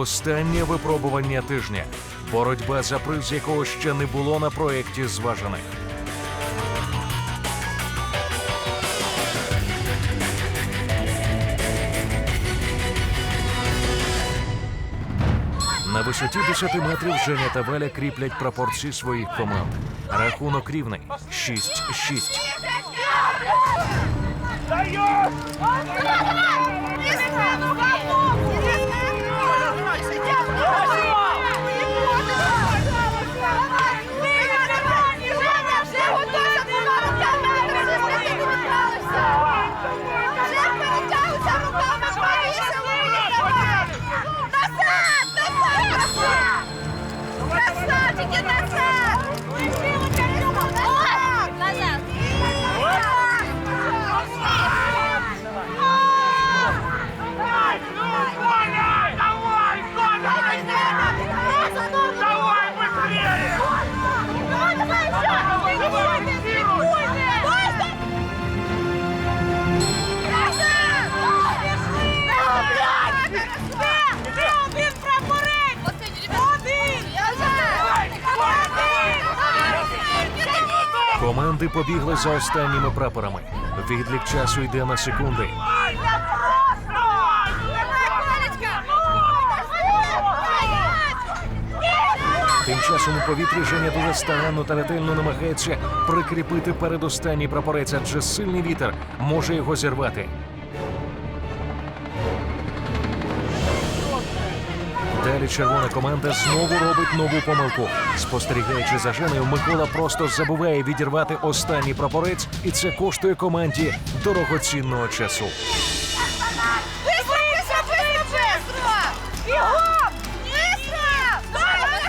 Останнє випробування тижня. Боротьба за приз, якого ще не було на проєкті зважених. На висоті 10 метрів Женя та Валя кріплять пропорції своїх команд. Рахунок рівний 6-6. Красавчики, Команди побігли за останніми прапорами. Відлік часу йде на секунди. Тим часом у повітрі Женя дуже старанно та ретельно намагається прикріпити передостанній прапорець, адже сильний вітер може його зірвати. Далі червона команда знову робить нову помилку. Спостерігаючи за Женею, Микола просто забуває відірвати останній прапорець, і це коштує команді дорогоцінного часу. Быстро, быстро, быстро, быстро! Бегом! Быстро! Давай, она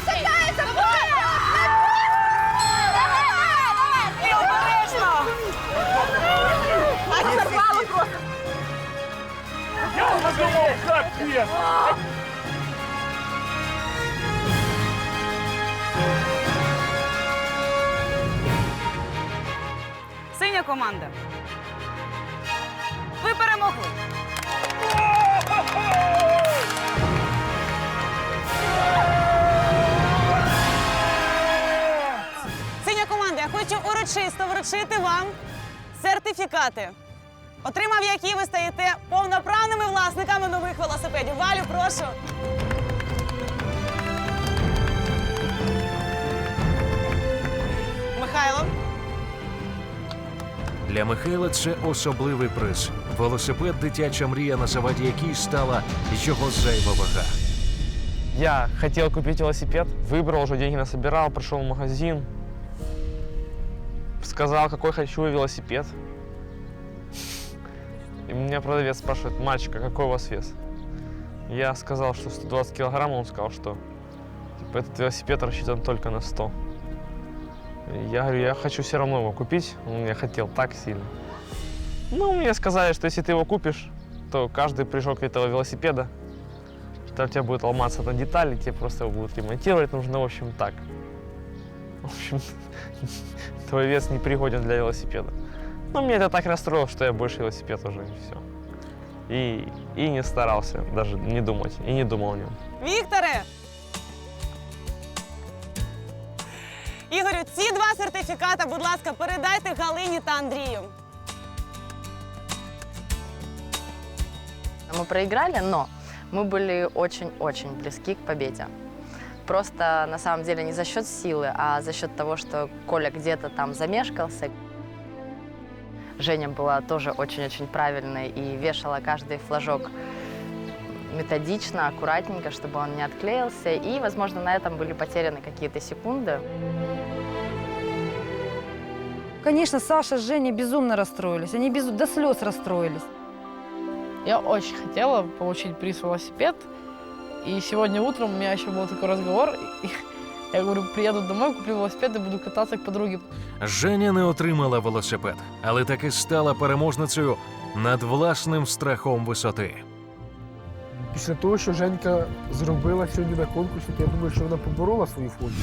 Синя команда. Ви перемогли. Синя команда, я хочу урочисто вручити вам сертифікати, отримав які ви стаєте повноправними власниками нових велосипедів. Валю, прошу. Михайло. Для Михайла це особливий приз. Велосипед дитяча мрія, на заваді якій стала його зайва вага. Я хотел купить велосипед, выбрал, уже деньги насобирал, пришел в магазин, сказал, какой хочу велосипед. И меня продавец спрашивает, мальчик, а какой у вас вес? Я сказал, что 120 килограмм, он сказал, что типа, этот велосипед рассчитан только на 100. Я говорю, я хочу все равно его купить, он я хотел так сильно. Ну, мне сказали, что если ты его купишь, то каждый прыжок этого велосипеда что у тебя будет ломаться на детали, тебе просто его будут ремонтировать нужно, в общем, так. В общем, твой вес не пригоден для велосипеда. Но меня это так расстроило, что я больше велосипед уже и все. И, и не старался даже не думать, и не думал о нем. Вікторе! два сертифіката, будь ласка, передайте Галині та Андрію. Мы проиграли, но мы были очень-очень близки к победе. Просто на самом деле не за счет силы, а за счет того, что Коля где-то там замешкался. Женя была тоже очень-очень правильной и вешала каждый флажок методично, аккуратненько, чтобы он не отклеился. И, возможно, на этом были потеряны какие-то секунды. Конечно, Саша с Женей безумно расстроились. Они без... до слез расстроились. Я очень хотела получить приз велосипед. И сегодня утром у меня еще был такой разговор. и Я говорю, приеду домой, куплю велосипед и буду кататься к подруге. Женя не отримала велосипед, але таки стала переможницею над власним страхом висоти. Після того, що Женька зробила сьогодні на конкурсі, я думаю, що вона поборола свою фобію.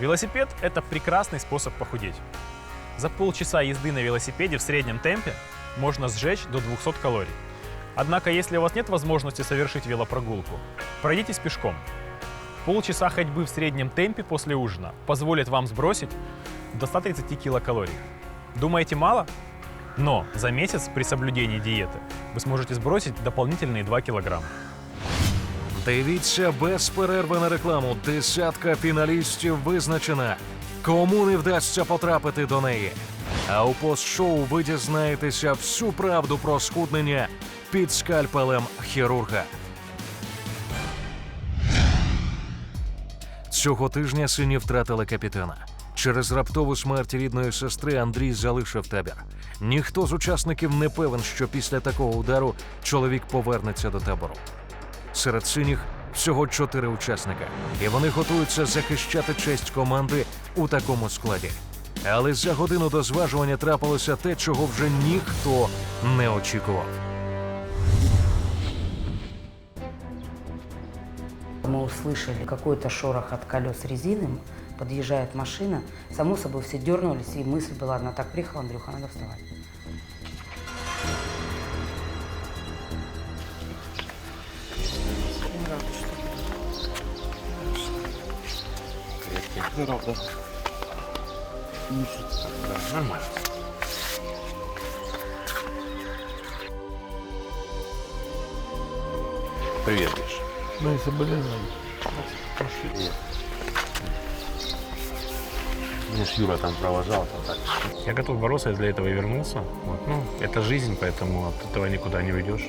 Велосипед – это прекрасный способ похудеть. За полчаса езды на велосипеде в среднем темпе можно сжечь до 200 калорий. Однако, если у вас нет возможности совершить велопрогулку, пройдитесь пешком. Полчаса ходьбы в среднем темпе после ужина позволит вам сбросить до 130 килокалорий. Думаете, мало? Но за месяц при соблюдении диеты вы сможете сбросить дополнительные 2 килограмма. Дивіться без перерви на рекламу. Десятка фіналістів визначена. Кому не вдасться потрапити до неї? А у постшоу ви дізнаєтеся всю правду про схуднення під скальпелем хірурга. Цього тижня сині втратили капітана. Через раптову смерть рідної сестри Андрій залишив табір. Ніхто з учасників не певен, що після такого удару чоловік повернеться до табору. Серед синіх всього чотири учасника, і вони готуються захищати честь команди у такому складі. Але за годину до зважування трапилося те, чого вже ніхто не очікував. Мы услышали какой-то шорох от колес резины, подъезжает машина. Само собой, все дернулись, и мысль была, она так приехала, Андрюха, надо вставать. Привет, Миш. Ну і соболезнования. Мне ж Юра там провожал, там так. Я готов бороться, я для этого и вернулся. Вот. Ну, это жизнь, поэтому от этого никуда не уйдешь.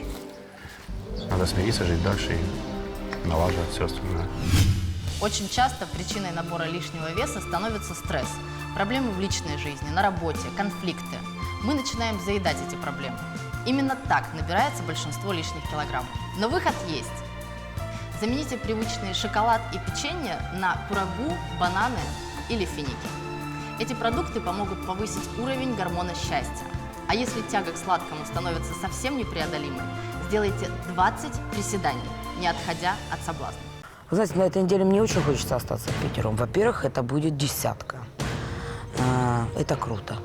Надо смириться, жить дальше и налаживать все остальное. Очень часто причиной набора лишнего веса становится стресс, проблемы в личной жизни, на работе, конфликты. Мы начинаем заедать эти проблемы. Именно так набирается большинство лишних килограмм. Но выход есть. Замените привычный шоколад и печенье на курагу, бананы или финики. Эти продукты помогут повысить уровень гормона счастья. А если тяга к сладкому становится совсем непреодолимой, сделайте 20 приседаний, не отходя от соблазна. Вы знаете, на этой неделе мне очень хочется остаться пятером. Во-первых, это будет десятка. А, Это круто.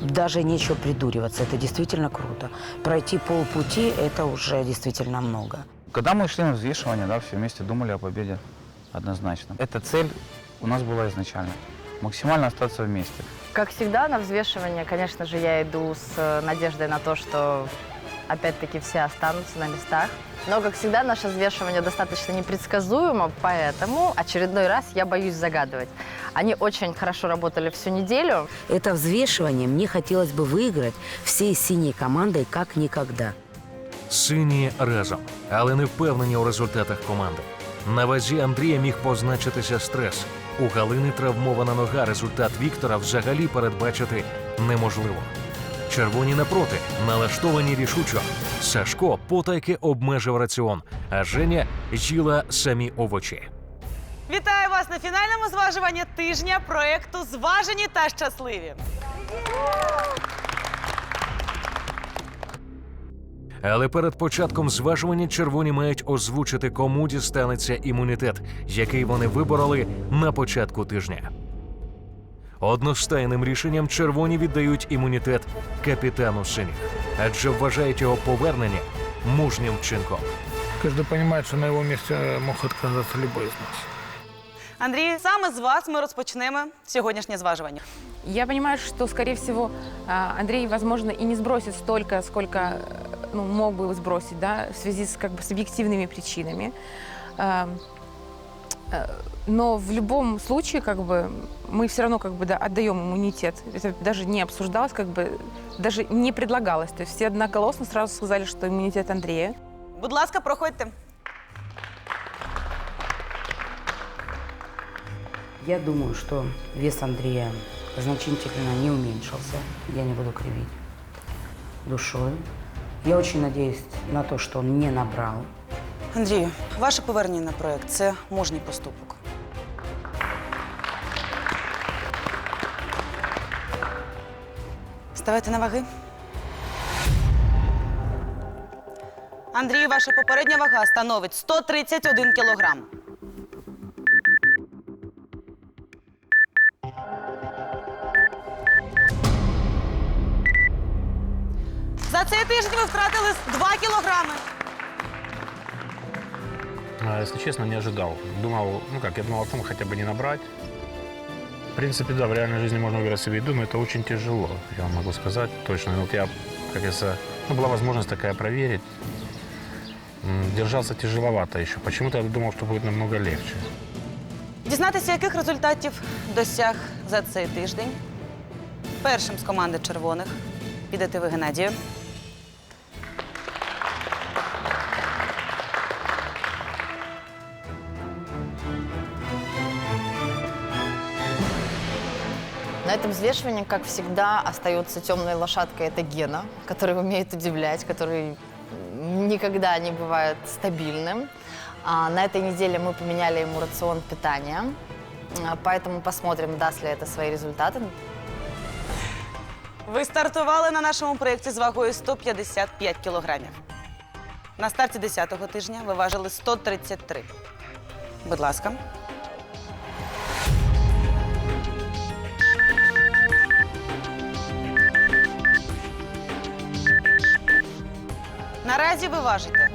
Даже нечего придуриваться, это действительно круто. Пройти полпути – это уже действительно много. Когда мы шли на взвешивание, да, все вместе думали о победе однозначно. Эта цель у нас была изначально. Максимально остаться вместе. Как всегда, на взвешивание, конечно же, я иду с э, надеждой на то, что опять-таки все останутся на местах. Но, как всегда, наше взвешивание достаточно непредсказуемо, поэтому очередной раз я боюсь загадывать. Они очень хорошо работали всю неделю. Это взвешивание мне хотелось бы выиграть всей синей командой как никогда. Сині разом, але не впевнені у результатах команди. На вазі Андрія міг позначитися стрес. У Галини травмована нога. Результат Віктора взагалі передбачити неможливо. Червоні напроти, налаштовані рішучо. Сашко потайки обмежив раціон, а Женя їла самі овочі. Вітаю вас на фінальному зважуванні тижня проекту Зважені та щасливі. Але перед початком зважування червоні мають озвучити, кому дістанеться імунітет, який вони вибороли на початку тижня. Одностайним рішенням червоні віддають імунітет капітану синіх, адже вважають його повернення мужнім вчинком. Каждый понимает, что на его месте мог отказаться любой из нас. Андрій, саме з вас ми розпочнемо сьогоднішнє зважування. Я понимаю, что, скорее всего, а, Андрей, возможно, и не сбросит столько, сколько э, ну, мог бы сбросить, да, в связи с, как бы, с объективными причинами. Э, Но в любом случае, как бы, мы все равно, как бы, да, отдаем иммунитет. Это даже не обсуждалось, как бы, даже не предлагалось. То есть все одноголосно сразу сказали, что иммунитет Андрея. Будь ласка, проходьте. Я думаю, что вес Андрея значительно не уменьшился. Я не буду кривить душой. Я очень надеюсь на то, что он не набрал. Андрію, ваше повернення на проект це мужній поступок. Ставайте на ваги. Андрію, ваша попередня вага становить 131 кілограм. За цей тиждень ви втратили 2 кілограми А, Если честно, не ожидал. Думал, ну как, я думал о том, хотя бы не набрать. В принципе, да, в реальной жизни можно выбирать себе еду, но это очень тяжело, я вам могу сказать точно. Вот я, как говорится, ну, была возможность такая проверить. М, Держался тяжеловато еще. Почему-то я думал, что будет намного легче. Дізнатися, яких результатів досяг за цей тиждень. Першим з команди червоних підете ви Геннадію. На этом взвешивании, как всегда, остается темной лошадкой. Это Гена, который умеет удивлять, который никогда не бывает стабильным. А на этой неделе мы поменяли ему рацион питания. А, Поэтому посмотрим, даст ли это свои результаты. Ви стартували на нашому проєкті з вагою 155 кілограмів. На старті 10-го тижня ви важили 133. Будь ласка. Наразі ви важите.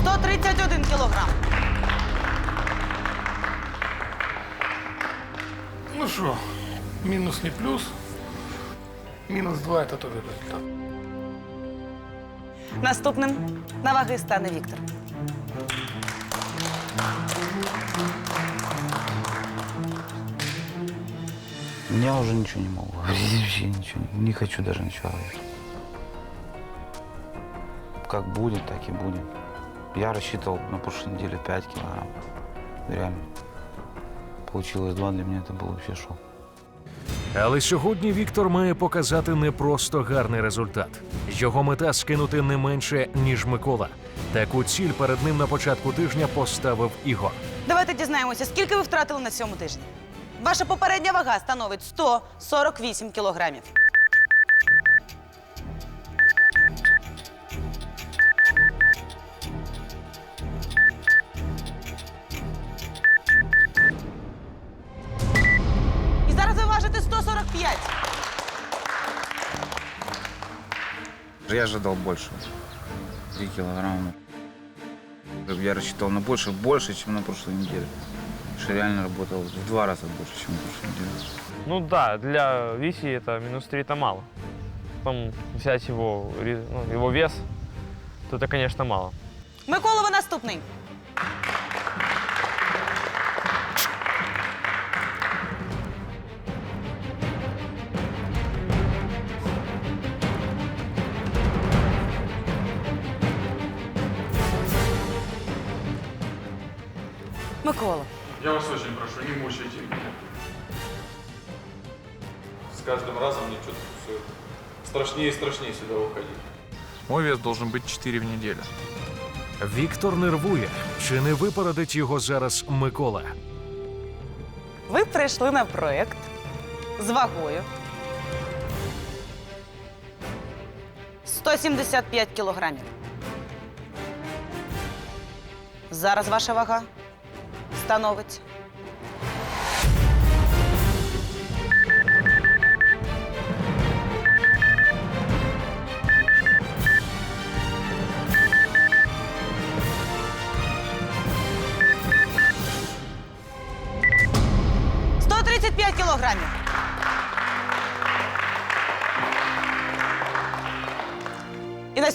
Сто тридцять один кілограм. Ну що, мінус не плюс. Мінус 2 це теж результат. Наступним на ваги стане Віктор. Я уже ничего не могу говорить, вообще ничего. Не хочу даже ничего говорить. Как будет, так и будет. Я рассчитывал на прошлой неделе 5 килограмм. Реально. Получилось 2, для меня это был вообще шок. Але сьогодні Віктор має показати не просто гарний результат. Його мета скинути не менше, ніж Микола. Таку ціль перед ним на початку тижня поставив Ігор. Давайте дізнаємося, скільки ви втратили на цьому тижні. Ваша попередня вага становить 148 кілограмів. І зараз ви важите 145. Я ожидал больше. 3 килограмма. Я рассчитывал на больше, больше, чем на прошлой неделе Что реально работал в два раза больше, чем на прошлой неделе. Ну да, для Виси это минус 3 это мало. Потом взять его, ре- ну, его вес, то это, конечно, мало. Микола, ви наступний. Не мучайте меня. С каждым разом мне что-то все страшнее и страшнее сюда уходить. Мой вес должен быть 4 в неделю. Віктор нервує. Чи не випередить його зараз Микола? ви прийшли на проєкт з вагою 175 кілограмів. Зараз ваша вага становить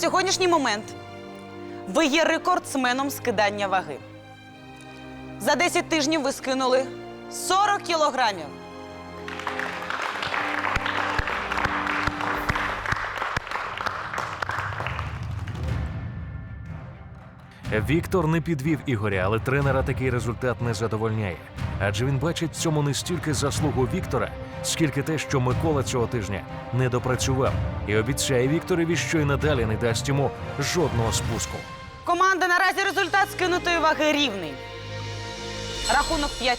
сьогоднішній момент ви є рекордсменом скидання ваги. За 10 тижнів ви скинули 40 кілограмів. Віктор не підвів Ігоря, але тренера такий результат не задовольняє. Адже він бачить в цьому не стільки заслугу Віктора, скільки те, що Микола цього тижня не допрацював, і обіцяє Вікторові, що й надалі не дасть йому жодного спуску. Команда наразі результат скинутої ваги рівний. Рахунок 5-5.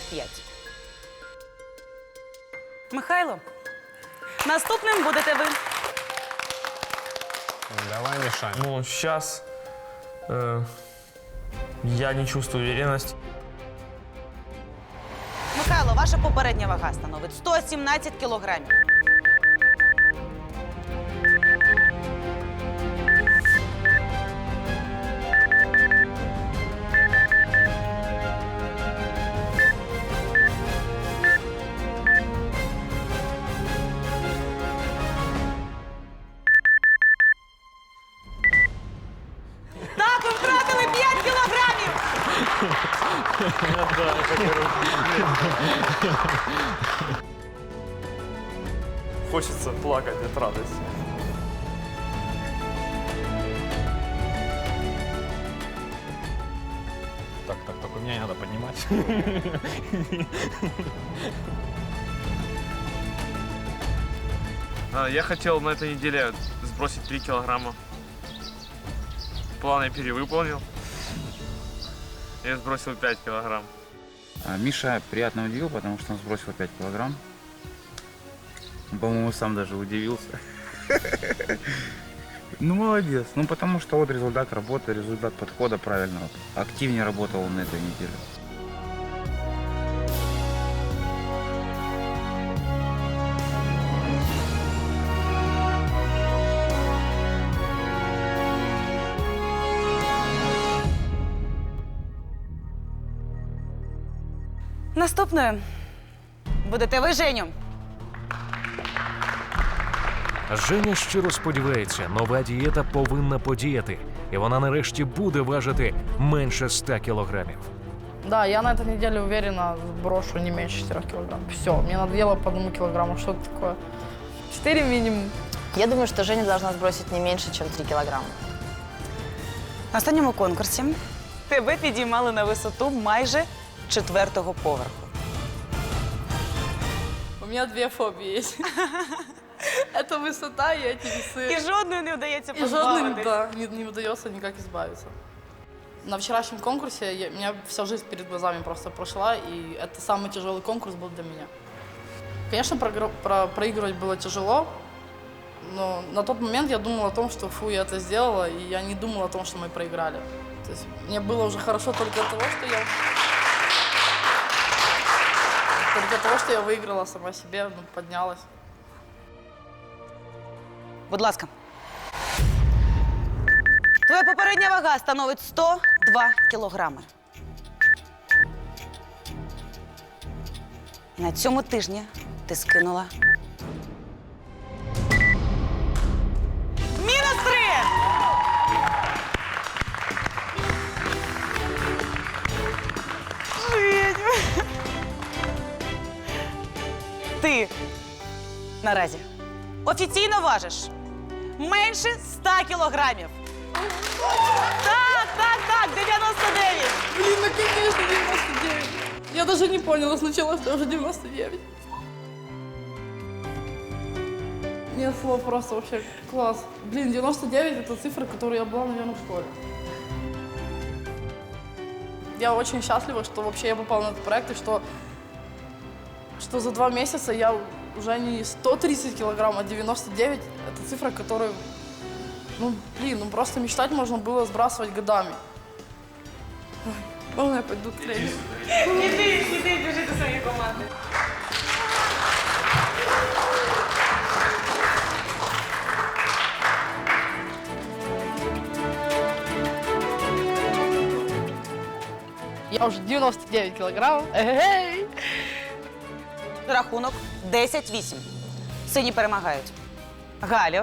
Михайло, наступним будете ви. Давай мешаем. Ну, сейчас э, я не чувствую уверенности. Михайло, ваша попередня вага становить 117 кілограмів. Хочется плакать от радости. Так, так, только меня не надо поднимать. А, Я хотел на этой неделе сбросить 3 килограмма. План я перевыполнил. Я сбросил 5 килограмм. А Миша приятно удивил, потому что он сбросил 5 килограмм. По-моему, сам даже удивился. Ну, молодец. Ну, потому что вот результат работы, результат подхода правильного. Активнее работал он на этой неделе. Наступною будете ви, Женю. Женя щиро сподівається, нова дієта повинна подіяти, і вона нарешті буде важити менше 100 кілограмів. Да, я на этой неделе уверенно сброшу не меньше 4 килограмм. Все, мне надоело по одному килограмму. Что это такое? 4 минимум. Я думаю, что Женя должна сбросить не меньше, чем 3 килограмма. На останньому конкурсі тебе підіймали на висоту майже четвертого поверху. У меня две фобии есть. Это высота и эти весы. І жодної не вдається И жодным, позбавитись. да, не, не удается никак избавиться. На вчерашнем конкурсе я- у меня вся жизнь перед глазами просто прошла, и это самый тяжелый конкурс был для меня. Конечно, програ- про- проигрывать было тяжело, но на тот момент я думала о том, что фу, я это сделала, и я не думала о том, что мы проиграли. То есть мне было уже хорошо только от того, что я... Только от того, что я выиграла сама себе, ну, поднялась. Будь ласка. Твоя попередня вага становить 102 кілограми. На цьому тижні ти скинула. Мінус три! Женя. Ти наразі офіційно важиш менше 100 кілограмів. Так, так, так, 99. Блин, ну конечно 99. Я даже не поняла сначала, что уже 99. Нет слов, просто вообще класс. Блин, 99 это цифра, которую я была, наверное, в школе. Я очень счастлива, что вообще я попала на этот проект, и что, что за два месяца я уже не 130 килограмм, а 99 – это цифра, которую, ну, блин, ну просто мечтать можно было сбрасывать годами. Ой, Можно я пойду к тренеру? Іди, іди, біжи до своєї команди. Я уже 99 килограммов. Эй! Рахунок 10-8. Сині перемагають. Галю.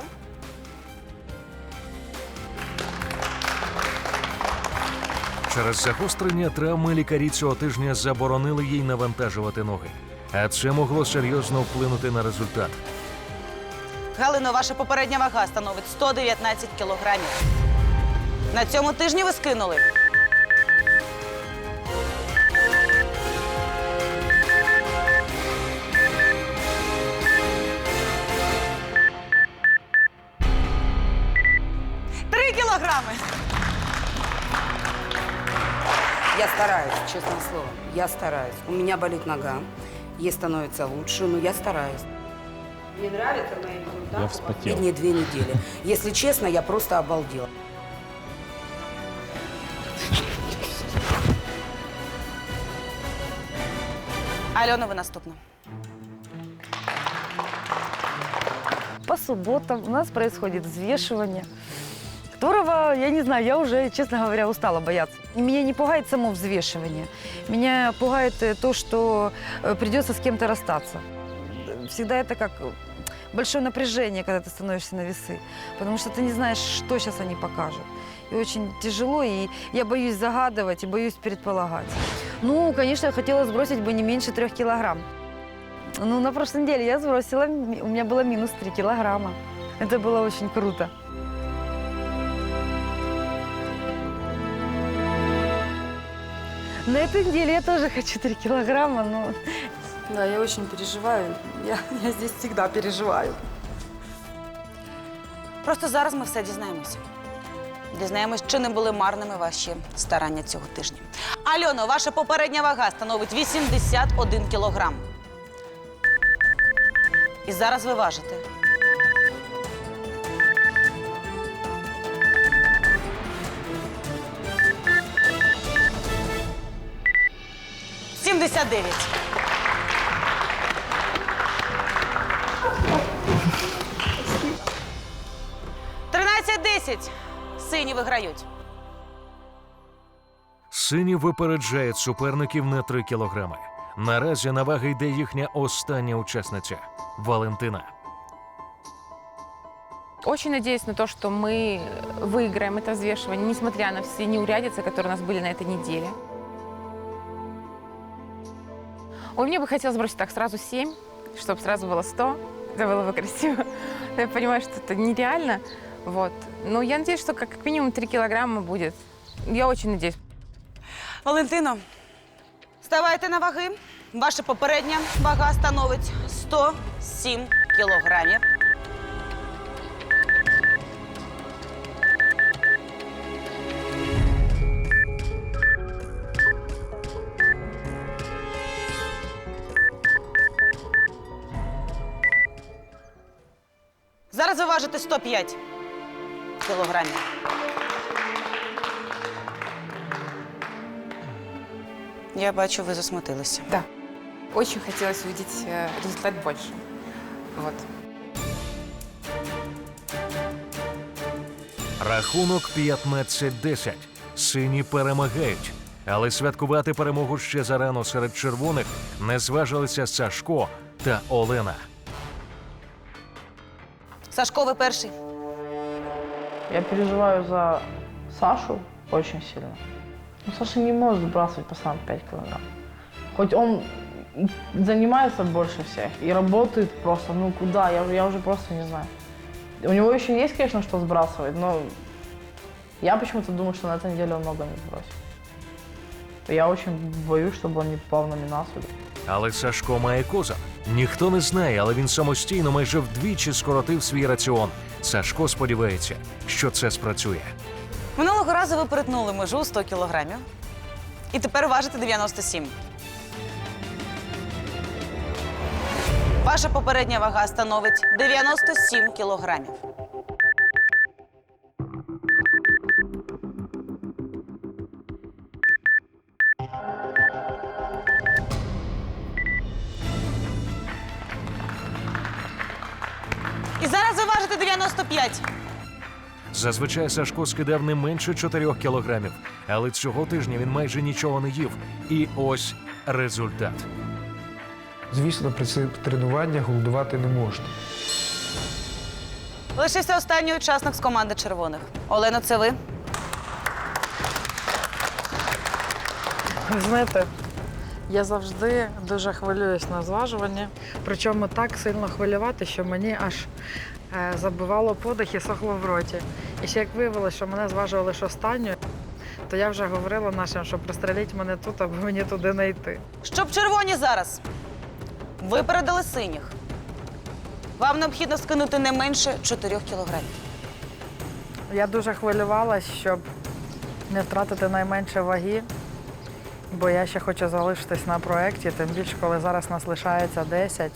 Через загострення травми лікарі цього тижня заборонили їй навантажувати ноги. А це могло серйозно вплинути на результат. Галино, ваша попередня вага становить 119 кілограмів. На цьому тижні ви скинули. Я стараюсь, честное слово. Я стараюсь. У меня болит нога. Ей становится лучше, но я стараюсь. Мне нравится мои результаты. Я вспотел. Последние две недели. Если честно, я просто обалдела. Альона, ви наступна. По субботам у нас происходит взвешивание, которого, я не знаю, я уже, честно говоря, устала бояться. Меня не пугает само взвешивание. Меня пугает э, то, что э, придется с кем-то расстаться. Всегда это как э, большое напряжение, когда ты становишься на весы, потому что ты не знаешь, что сейчас они покажут. И очень тяжело, и я боюсь загадывать и боюсь предполагать. Ну, конечно, я хотела сбросить бы не меньше трех килограмм. Ну, на прошлой неделе я сбросила, у меня было минус 3 килограмма. Это было очень круто. На этой неделе я тоже хочу 3 килограмма, но... Да, я очень переживаю. Я, я здесь всегда переживаю. Просто зараз ми все дізнаємося. Дізнаємось, чи не були марними ваші старання цього тижня. Альоно, ваша попередня вага становить 81 кілограм. І зараз ви важите. Сімдесят дев'ять. Тринадцять десять. Сині виграють. Сині випереджають суперників на 3 кілограми. Наразі на ваги йде їхня остання учасниця Валентина. Очень надеюсь на то, что мы выиграем это взвешивание, несмотря на все неурядицы, которые у нас были на этой неделе. Ой, мне бы хотелось бросить так сразу 7, чтобы сразу было 100. Это было бы красиво. Но Я понимаю, что это нереально. Вот. Но я надеюсь, что как как минимум 3 килограмма будет. Я очень надеюсь. Валентино, ставайте на ваги. Ваша попередня вага становить 107 кілограмів. Зараз ви важите 105 кілограмів. Я бачу, ви засмутилися. Да. Очень хотелось увидеть э, результат больше. Вот. Рахунок 15-10. Сині перемагають. Але святкувати перемогу ще зарано серед червоних не зважилися Сашко та Олена. Сашко, ви перший. Я переживаю за Сашу очень сильно. Ну, Саша не может сбрасывать постоянно 5 килограмм. Хоть он занимается больше всех и работает просто, ну куда, я, я уже просто не знаю. У него еще есть, конечно, что сбрасывать, но я почему-то думаю, что на этой неделе он много не сбросит. Я очень боюсь, чтобы он не попал в номинацию. Але Сашко має козир. Ніхто не знає, але він самостійно майже вдвічі скоротив свій раціон. Сашко сподівається, що це спрацює. Минулого разу ви перетнули межу 100 кілограмів. І тепер важите 97. Ваша попередня вага становить 97 кілограмів. 95. Зазвичай Сашко скидав не менше 4 кілограмів, але цього тижня він майже нічого не їв. І ось результат. Звісно, при цих тренуваннях голодувати не можна. Лишився останній учасник з команди червоних. Олено, це ви? Знаєте, я завжди дуже хвилююсь на зважування. Причому так сильно хвилювати, що мені аж забивало подих і сохло в роті. І ще як виявилося, що мене зважували лише останньою, то я вже говорила нашим, що пристреліть мене тут, аби мені туди не йти. Щоб червоні зараз випередили синіх. Вам необхідно скинути не менше 4 кілограмів. Я дуже хвилювалась, щоб не втратити найменше ваги, бо я ще хочу залишитись на проєкті, тим більше, коли зараз нас лишається 10.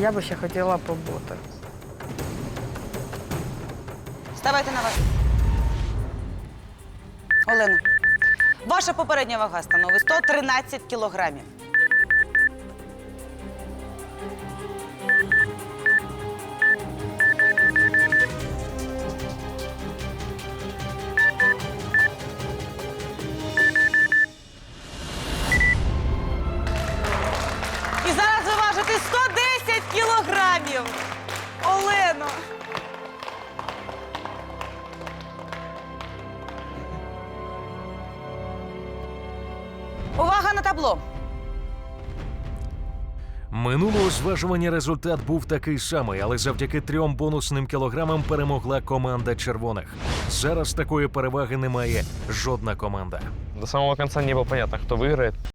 Я би ще хотіла побути. Давайте на вас. Олена, ваша попередня вага становить 113 кілограмів. Минулого зважування результат був такий самий, але завдяки трьом бонусним кілограмам перемогла команда червоних. Зараз такої переваги немає жодна команда. До самого кінця не було понятно, хто выиграет.